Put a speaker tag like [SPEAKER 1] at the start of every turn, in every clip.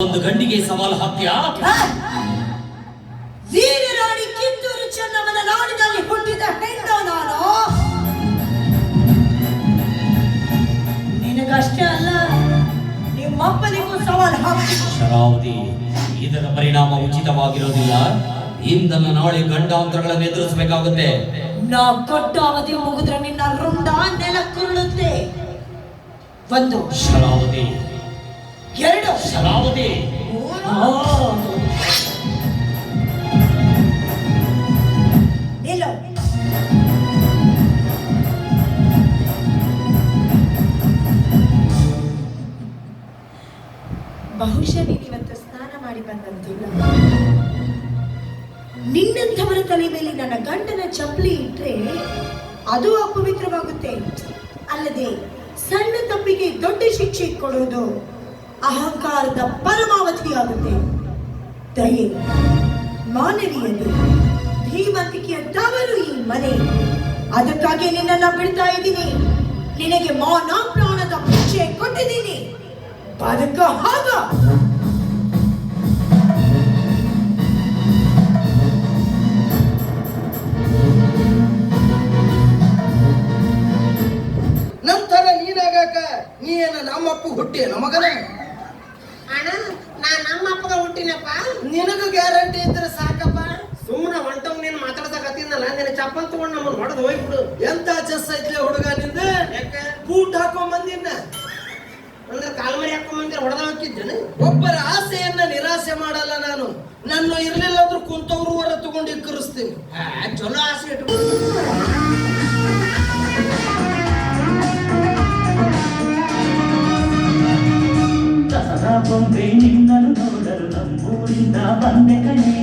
[SPEAKER 1] ಒಂದು ಗಂಡಿಗೆ ಸವಾಲು ಹಾಕ್ಯಾ
[SPEAKER 2] ವೀರರಾಣಿ ಕಿತ್ತೂರು ಚೆನ್ನಮ್ಮನ ನಾಡಿನಲ್ಲಿ ಹುಟ್ಟಿದ ಹೆಣ್ಣು ನಾನು. ನಿನಗಷ್ಟೇ ಅಲ್ಲ ನಿಮ್ಮಪ್ಪನಿಗೂ ಸವಾಲು ಹಾಕಿ
[SPEAKER 1] ಶರಾವತಿ ಇದರ ಪರಿಣಾಮ ಉಚಿತವಾಗಿರೋದಿಲ್ಲ. ಇಂದನ ನಾಳೆ ಗಂಡಾಂತರಗಳನ್ನು ಎದುರಿಸಬೇಕಾಗುತ್ತೆ.
[SPEAKER 2] ನಾ ಕೊಟ್ಟ ಅವಧಿ ಮುಗಿದ್ರೆ ನಿನ್ನ ರುಂಡ ನೆಲಕ್ಕುರುಳುತ್ತೆ. ಒಂದು
[SPEAKER 1] ಶರಾವತಿ
[SPEAKER 2] ಎರಡು.
[SPEAKER 1] ಶರಾವತಿ.
[SPEAKER 2] ಬಹುಶಃ ನೀನಿವತ್ತು ಸ್ನಾನ ಮಾಡಿ ಬಂದಂತಿಲ್ಲ. ನಿನ್ನಂಥವರ ತಲೆ ಮೇಲೆ ನನ್ನ ಗಂಡನ ಚಪ್ಪಲಿ ಇಟ್ಟರೆ ಅದು ಅಪವಿತ್ರವಾಗುತ್ತೆ. ಅಲ್ಲದೆ ಸಣ್ಣ ತಪ್ಪಿಗೆ ದೊಡ್ಡ ಶಿಕ್ಷೆ ಕೊಡುವುದು ಅಹಂಕಾರದ ಪರಮಾವಧಿಯಾಗುತ್ತೆ. ದಯೆ ಮಾನವೀಯತೆ ಧೀಮಂತಿಕೆಯ ತವರು ಈ ಮನೆ. ಅದಕ್ಕಾಗಿ ನಿನ್ನನ್ನ ಬಿಡ್ತಾ ಇದ್ದೀನಿ. ನಿನಗೆ ಮಾನ ಪ್ರಾಣದ ಭಿಕ್ಷೆ ಕೊಟ್ಟಿದ್ದೀನಿ. ಬದುಕ ಹಾಗ.
[SPEAKER 3] ನಂತರ ನೀನಾಗಾಕ ನೀ ಏನ ನಮ್ಮಪ್ಪ ಹುಟ್ಟಿ ನಮಗನ ನಿನಗ ಗ್ಯಾರಂಟಿ ಇದ್ರೆ ಸಾಕಪ್ಪ.
[SPEAKER 4] ಸುಮ್ಮನೆ ಹೊಂಟವ್ ನೀನು ಮಾತಾಡ್ಸಕತ್ತಿನಲ್ಲ ನಿನ್ನ ಚಪ್ಪಲ್ ತಗೊಂಡ್ ನಮ್ಮನ್ನ ಹೊಡೆದು ಹೋಗ್ಬಿಡು.
[SPEAKER 3] ಎಂತ ಚೆಸ್ ಐತ್ಲೆ ಹುಡುಗ ನಿಂದ?
[SPEAKER 4] ಯಾಕೆ?
[SPEAKER 3] ಬೂಟ್ ಹಾಕೊಂಡ್ ಬಂದಿನ
[SPEAKER 4] ಅಂದ್ರೆ ಕಾಲ್ಮರಿ ಹಾಕೊಂಡ್ ಬಂದ್ರೆ ಹೊಡೆದ ಹಾಕಿದ್ದೇನೆ?
[SPEAKER 3] ಒಬ್ಬರ ಆಸೆಯನ್ನ ನಿರಾಸೆ ಮಾಡಲ್ಲ ನಾನು. ನನ್ನ ಇರ್ಲಿಲ್ಲ ಅಂದ್ರೂ ಕುಂತವ್ರು ಹೊರ ತಗೊಂಡು ಇಕ್ಕರಿಸ್ತೀನಿ
[SPEAKER 4] ಚಲೋ ಆಸೆ
[SPEAKER 5] ಇಟ್ಕೊಂಡು ಬೊಂಬೆ ನಿನ್ನನ್ನು ನೋಡಲು ನಮ್ಮೂರಿಂದ ಬಂದೆ ಕಣೆ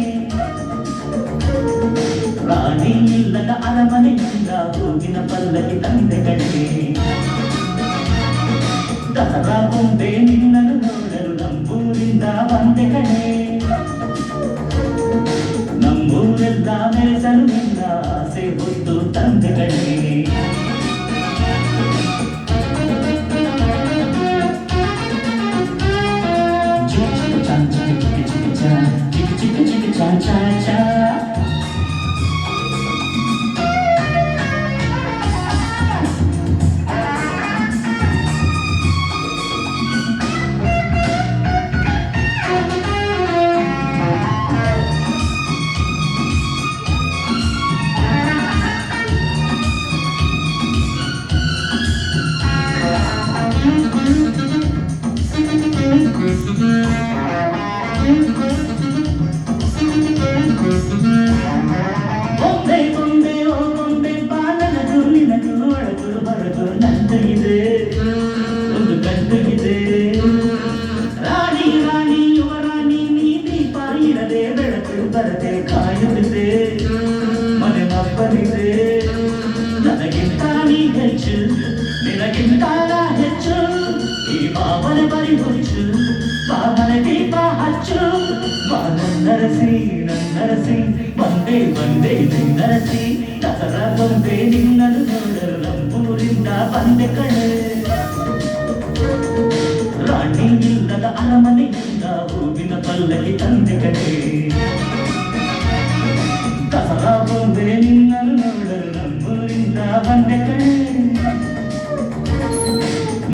[SPEAKER 5] ರಾಣಿ ಇಲ್ಲದ ಅರಮನೆಯಿಂದ ಹೂವಿನ ಪಲ್ಲಕ್ಕಿ ತಂದೆ ಕಣೆ ದಸರಾ ಬೊಂಬೆ ನಿನ್ನನ್ನು ಮಬ್ಬರಿದೆ ನನಗಿಂತ ನೀ ಹೆಚ್ಚು ನಿನಗಿಂತ ನಾ ಹೆಚ್ಚು ಈ ಭಾವನೆ ಬರಿ ಹುಚ್ಚು ಭಾವನೆ ದೀಪ ಹಚ್ಚು ಬಾ ನನ್ನರಸಿ ನನ್ನರಸಿ ಬಂದೆ ಬಂದೆ ನಿನ್ನರಸಿ ದಸರಾ ಬಂದೆ ನಿನ್ನನ್ನು ನೋಡಲು ನಮ್ಮೂರಿಂದ ಬಂದೆ ಕಣೆ ರಾಣಿ ಇಲ್ಲದ ಅರಮನೆಯಿಂದ ಹೂವಿನ ಪಲ್ಲಕ್ಕಿ ತಂದೆ ಕಣೆ